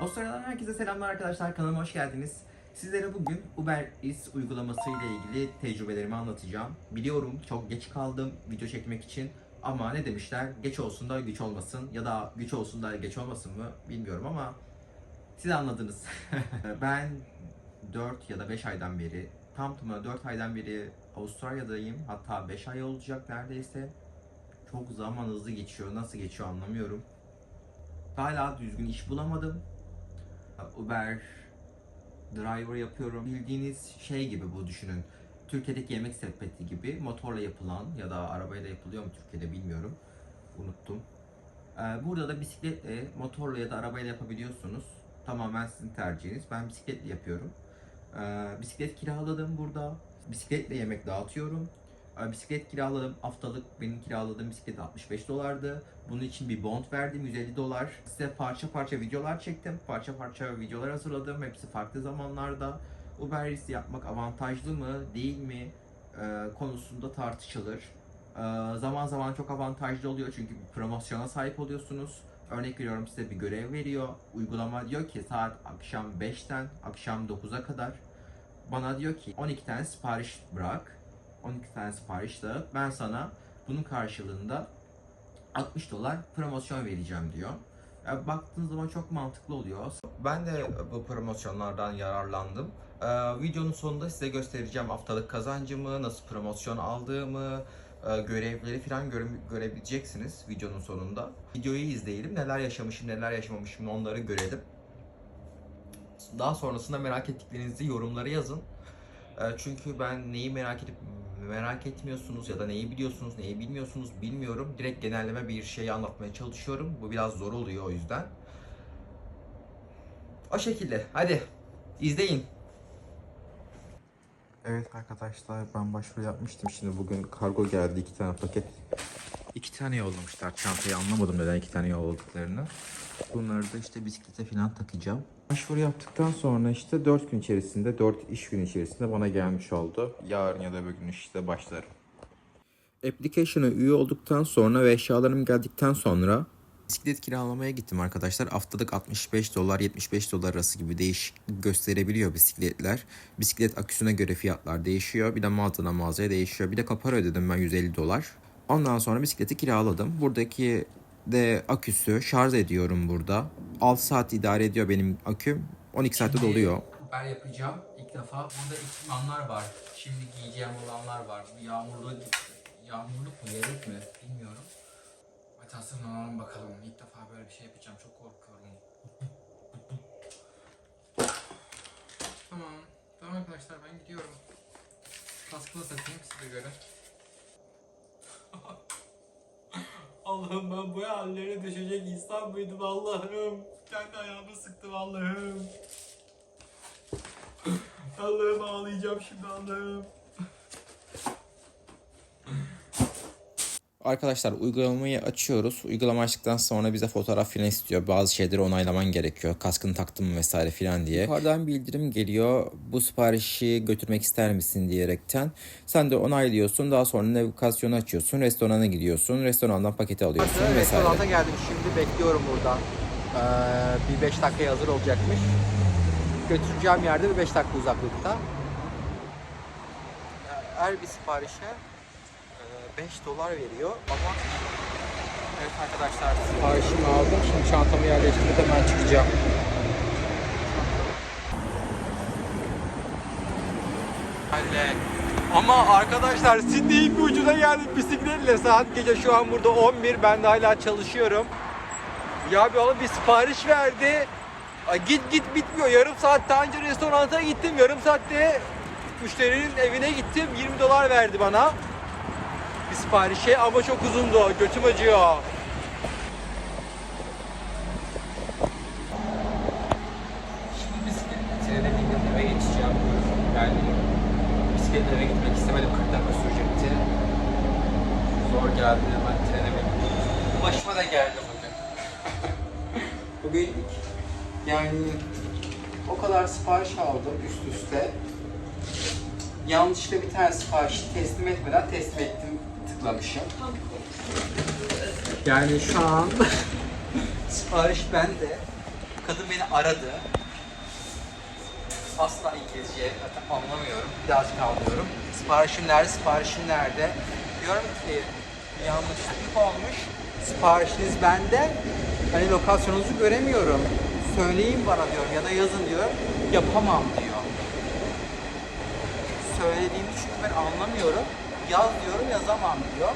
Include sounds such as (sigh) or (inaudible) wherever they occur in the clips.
Avustralya'dan herkese selamlar arkadaşlar. Kanalıma hoş geldiniz. Sizlere bugün Uber Eats uygulaması ile ilgili tecrübelerimi anlatacağım. Biliyorum çok geç kaldım video çekmek için. Ama ne demişler? Geç olsun da güç olmasın ya da güç olsun da geç olmasın mı bilmiyorum ama siz anladınız. (laughs) ben 4 ya da 5 aydan beri tam tamına 4 aydan beri Avustralya'dayım. Hatta 5 ay olacak neredeyse. Çok zaman hızlı geçiyor. Nasıl geçiyor anlamıyorum. Hala düzgün iş bulamadım. Uber driver yapıyorum. Bildiğiniz şey gibi bu düşünün. Türkiye'deki yemek sepeti gibi motorla yapılan ya da arabayla yapılıyor mu Türkiye'de bilmiyorum. Unuttum. Ee, Burada da bisikletle, motorla ya da arabayla yapabiliyorsunuz. Tamamen sizin tercihiniz. Ben bisikletle yapıyorum. Ee, Bisiklet kiraladım burada. Bisikletle yemek dağıtıyorum. Ee, Bisiklet kiraladım. Haftalık benim kiraladığım bisiklet 65 dolardı. Bunun için bir bond verdim 150 dolar. Size parça parça videolar çektim. Parça parça videolar hazırladım. Hepsi farklı zamanlarda. Uber Eats yapmak avantajlı mı değil mi e, konusunda tartışılır. E, zaman zaman çok avantajlı oluyor çünkü bir promosyona sahip oluyorsunuz. Örnek veriyorum size bir görev veriyor. Uygulama diyor ki saat akşam 5'ten akşam 9'a kadar bana diyor ki 12 tane sipariş bırak. 12 tane sipariş dağıt. Ben sana bunun karşılığında 60 dolar promosyon vereceğim diyor. Ya baktığınız zaman çok mantıklı oluyor. Ben de bu promosyonlardan yararlandım. Ee, videonun sonunda size göstereceğim haftalık kazancımı, nasıl promosyon aldığımı, e, görevleri falan göre- görebileceksiniz videonun sonunda. Videoyu izleyelim, neler yaşamışım, neler yaşamamışım onları görelim. Daha sonrasında merak ettiklerinizi yorumlara yazın. E, Çünkü ben neyi merak edip merak etmiyorsunuz ya da neyi biliyorsunuz, neyi bilmiyorsunuz bilmiyorum. Direkt genelleme bir şeyi anlatmaya çalışıyorum. Bu biraz zor oluyor o yüzden. O şekilde. Hadi izleyin. Evet arkadaşlar ben başvuru yapmıştım. Şimdi bugün kargo geldi iki tane paket. İki tane yollamışlar çantayı anlamadım neden iki tane yolladıklarını. Bunları da işte bisiklete falan takacağım. Başvuru yaptıktan sonra işte 4 gün içerisinde, 4 iş günü içerisinde bana gelmiş oldu. Yarın ya da öbür gün işte başlarım. Application'a üye olduktan sonra ve eşyalarım geldikten sonra bisiklet kiralamaya gittim arkadaşlar. Haftalık 65 dolar 75 dolar arası gibi değiş gösterebiliyor bisikletler. Bisiklet aküsüne göre fiyatlar değişiyor. Bir de mağazadan mağazaya değişiyor. Bir de kapara ödedim ben 150 dolar. Ondan sonra bisikleti kiraladım. Buradaki de aküsü şarj ediyorum burada. 6 saat idare ediyor benim aküm. 12 saatte doluyor. Uber yapacağım ilk defa. Burada ekipmanlar var. Şimdi giyeceğim olanlar var. Bu Yağmurlu, yağmurluk mu, yelek mi bilmiyorum. Hadi hazırlanalım bakalım. İlk defa böyle bir şey yapacağım. Çok korkuyorum. tamam. Tamam arkadaşlar ben gidiyorum. Kaskı da takayım size göre. Allah'ım ben bu hallere düşecek insan mıydım Allah'ım? Kendi ayağımı sıktım Allah'ım. Allah'ım ağlayacağım şimdi Allah'ım. Arkadaşlar uygulamayı açıyoruz. Uygulama açtıktan sonra bize fotoğraf filan istiyor. Bazı şeyleri onaylaman gerekiyor. Kaskını taktın mı vesaire filan diye. Yukarıdan bildirim geliyor. Bu siparişi götürmek ister misin diyerekten. Sen de onaylıyorsun. Daha sonra navigasyonu açıyorsun. Restorana gidiyorsun. Restorandan paketi alıyorsun vesaire. Restoranta geldim şimdi bekliyorum buradan. Ee, bir 5 dakikaya hazır olacakmış. Götüreceğim yerde bir 5 dakika uzaklıkta. Her bir siparişe 5 dolar veriyor ama Evet arkadaşlar siparişimi aldım. Şimdi çantamı yerleştirip hemen çıkacağım. Halle. Ama arkadaşlar Sydney'in bir ucuna geldik bisikletle. Saat gece şu an burada 11. Ben de hala çalışıyorum. Ya bir oğlum bir sipariş verdi. Ay git git bitmiyor. Yarım saat daha önce restoranta gittim. Yarım saatte müşterinin evine gittim. 20 dolar verdi bana. Bir siparişe ama çok uzundu. Götüm acıyor. Şimdi bisikletle trene bindim eve geçeceğim. Yani bisikletle eve gitmek istemedim 40 dakika sürecekti. Zor geldi hemen trene bindim. Başıma da geldi bugün. (laughs) Bugün yani o kadar sipariş aldım üst üste. Yanlışlıkla bir tane siparişi teslim etmeden teslim ettim tıklamışım. Yani şu an (laughs) sipariş bende. Kadın beni aradı. Asla İngilizce zaten anlamıyorum. Birazcık anlıyorum. Siparişim nerede? Siparişim nerede? Diyorum ki yanlışlık olmuş. Siparişiniz bende. Hani lokasyonunuzu göremiyorum. Söyleyin bana diyorum ya da yazın diyor. Yapamam diyor. Söylediğini çünkü ben anlamıyorum. Yaz diyorum yazamam diyor.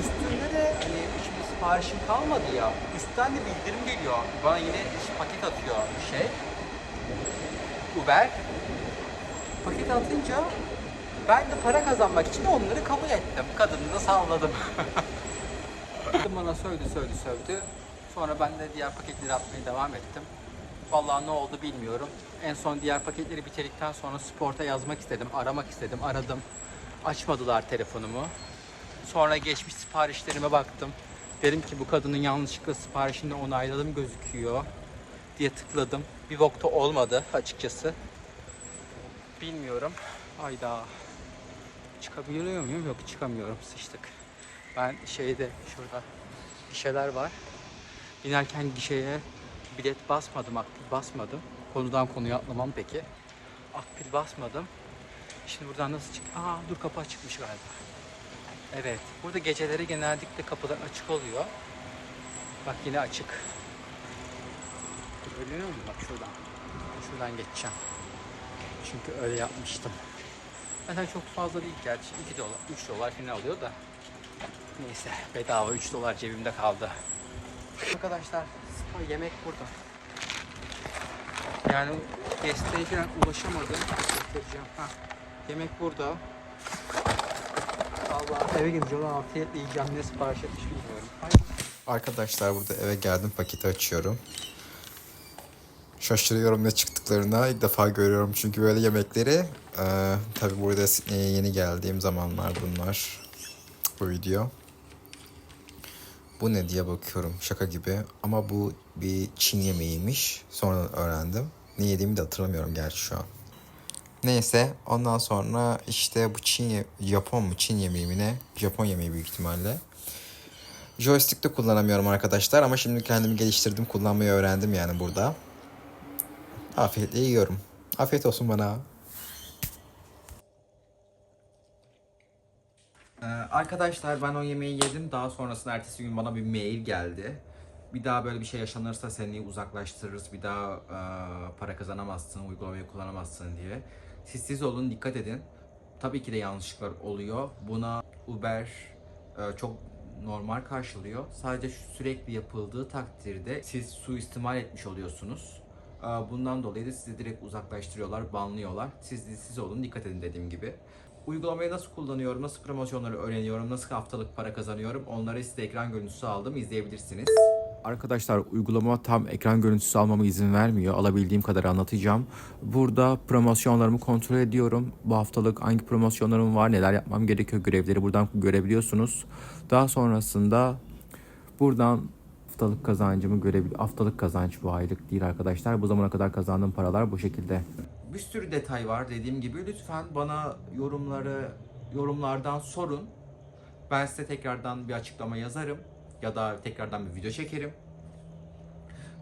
Üstünde de hani şimdi siparişim kalmadı ya. Üstten de bildirim geliyor. Bana yine paket atıyor şey. Uber. Paket atınca ben de para kazanmak için onları kabul ettim. Kadını da salladım. (laughs) Bana sövdü sövdü sövdü. Sonra ben de diğer paketleri atmaya devam ettim. Vallahi ne oldu bilmiyorum. En son diğer paketleri bitirdikten sonra sporta yazmak istedim, aramak istedim, aradım. Açmadılar telefonumu. Sonra geçmiş siparişlerime baktım. Dedim ki bu kadının yanlışlıkla siparişini onayladım gözüküyor diye tıkladım. Bir bokta olmadı açıkçası. Bilmiyorum. Ayda. Çıkabiliyor muyum? Yok çıkamıyorum. Sıçtık. Ben şeyde şurada gişeler var. İnerken gişeye bilet basmadım, akbil basmadım. Konudan konuya atlamam peki. Akbil basmadım. Şimdi buradan nasıl çık? Aa dur kapı açıkmış galiba. Evet. Burada geceleri genellikle kapılar açık oluyor. Bak yine açık. Dur ölüyor mu? Bak şuradan. Şuradan geçeceğim. Çünkü öyle yapmıştım. Zaten çok fazla değil gerçi. 2 dolar, 3 dolar falan oluyor da. Neyse bedava 3 dolar cebimde kaldı. Arkadaşlar spa yemek burada. Yani desteğe falan ulaşamadım. Göstereceğim. Ha. Yemek burada. Vallahi eve gideceğim afiyetle yiyeceğim ne sipariş etmiş bilmiyorum. Arkadaşlar burada eve geldim paketi açıyorum. Şaşırıyorum ne çıktıklarına ilk defa görüyorum çünkü böyle yemekleri e, tabi burada Sydney'e yeni geldiğim zamanlar bunlar bu video. Bu ne diye bakıyorum şaka gibi ama bu bir Çin yemeğiymiş sonradan öğrendim. Ne yediğimi de hatırlamıyorum gerçi şu an. Neyse ondan sonra işte bu Çin Japon mu Çin yemeği mi ne? Japon yemeği büyük ihtimalle. Joystick de kullanamıyorum arkadaşlar ama şimdi kendimi geliştirdim kullanmayı öğrendim yani burada. Afiyetle yiyorum. Afiyet olsun bana. Ee, arkadaşlar ben o yemeği yedim. Daha sonrasında ertesi gün bana bir mail geldi. Bir daha böyle bir şey yaşanırsa seni uzaklaştırırız. Bir daha e, para kazanamazsın, uygulamayı kullanamazsın diye. Siz siz olun, dikkat edin. Tabii ki de yanlışlıklar oluyor. Buna Uber e, çok normal karşılıyor. Sadece sürekli yapıldığı takdirde siz suistimal etmiş oluyorsunuz. E, Bundan dolayı da sizi direkt uzaklaştırıyorlar, banlıyorlar. Siz siz olun, dikkat edin dediğim gibi. Uygulamayı nasıl kullanıyorum, nasıl promosyonları öğreniyorum, nasıl haftalık para kazanıyorum onları size ekran görüntüsü aldım izleyebilirsiniz. Arkadaşlar uygulama tam ekran görüntüsü almama izin vermiyor. Alabildiğim kadar anlatacağım. Burada promosyonlarımı kontrol ediyorum. Bu haftalık hangi promosyonlarım var, neler yapmam gerekiyor görevleri buradan görebiliyorsunuz. Daha sonrasında buradan haftalık kazancımı görebil haftalık kazanç bu aylık değil arkadaşlar. Bu zamana kadar kazandığım paralar bu şekilde. Bir sürü detay var dediğim gibi lütfen bana yorumları yorumlardan sorun. Ben size tekrardan bir açıklama yazarım ya da tekrardan bir video çekerim.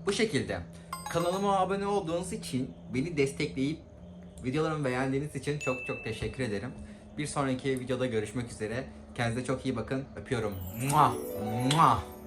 Bu şekilde kanalıma abone olduğunuz için beni destekleyip videolarımı beğendiğiniz için çok çok teşekkür ederim. Bir sonraki videoda görüşmek üzere. Kendinize çok iyi bakın. Öpüyorum. Muah, muah.